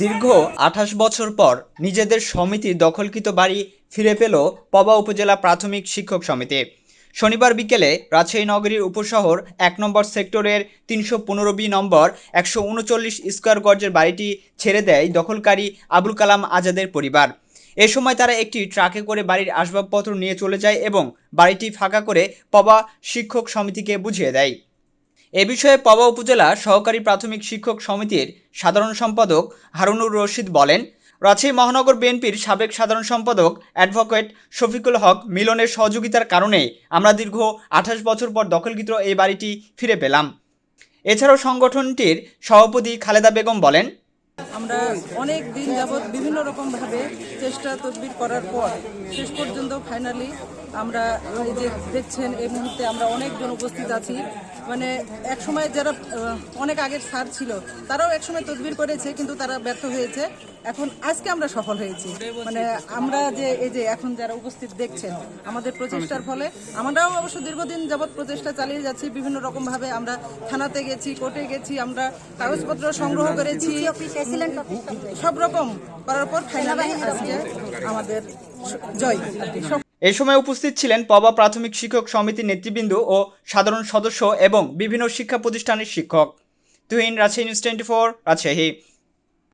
দীর্ঘ আঠাশ বছর পর নিজেদের সমিতির দখলকৃত বাড়ি ফিরে পেল পবা উপজেলা প্রাথমিক শিক্ষক সমিতি। শনিবার বিকেলে রাজশাহী নগরীর উপশহর এক নম্বর সেক্টরের তিনশো পনেরো বি নম্বর একশো উনচল্লিশ স্কোয়ার গর্জের বাড়িটি ছেড়ে দেয় দখলকারী আবুল কালাম আজাদের পরিবার। এ সময় তারা একটি ট্রাকে করে বাড়ির আসবাবপত্র নিয়ে চলে যায় এবং বাড়িটি ফাঁকা করে পবা শিক্ষক সমিতিকে বুঝিয়ে দেয়। এ বিষয়ে পবা উপজেলা সহকারী প্রাথমিক শিক্ষক সমিতির সাধারণ সম্পাদক হারুনুর রশিদ বলেন, রাজশাহী মহানগর বিএনপির সাবেক সাধারণ সম্পাদক অ্যাডভোকেট শফিকুল হক মিলনের সহযোগিতার কারণে আমরা দীর্ঘ আঠাশ বছর পর দখলকৃত এই বাড়িটি ফিরে পেলাম। এছাড়াও সংগঠনটির সভাপতি খালেদা বেগম বলেন আমরা অনেক দিন যাবৎ বিভিন্ন রকমভাবে চেষ্টা তদবির করার পর শেষ পর্যন্ত ফাইনালি আমরা এই যে দেখছেন, এই মুহূর্তে আমরা অনেকজন উপস্থিত আছি। মানে এক সময় যারা অনেক আগের স্যার ছিল, তারাও এক সময় তদবির করেছে, কিন্তু তারা ব্যর্থ হয়েছে। এখন আজকে আমরা সফল হয়েছি। মানে আমরা যে, এই যে এখন যারা উপস্থিত দেখছেন, আমাদের প্রচেষ্টার ফলে, আমরাও অবশ্য দীর্ঘদিন যাবৎ প্রচেষ্টা চালিয়ে যাচ্ছি, বিভিন্ন রকমভাবে আমরা থানাতে গেছি, কোর্টে গেছি, আমরা কাগজপত্র সংগ্রহ করেছি। সব রকম করার পর ফাইনালি আমাদের জয়। এ সময় উপস্থিত ছিলেন পবা প্রাথমিক শিক্ষক সমিতির নেতৃবৃন্দ ও সাধারণ সদস্য এবং বিভিন্ন শিক্ষা প্রতিষ্ঠানের শিক্ষক। Tuhin Rajshahi news twenty four Rajshahi.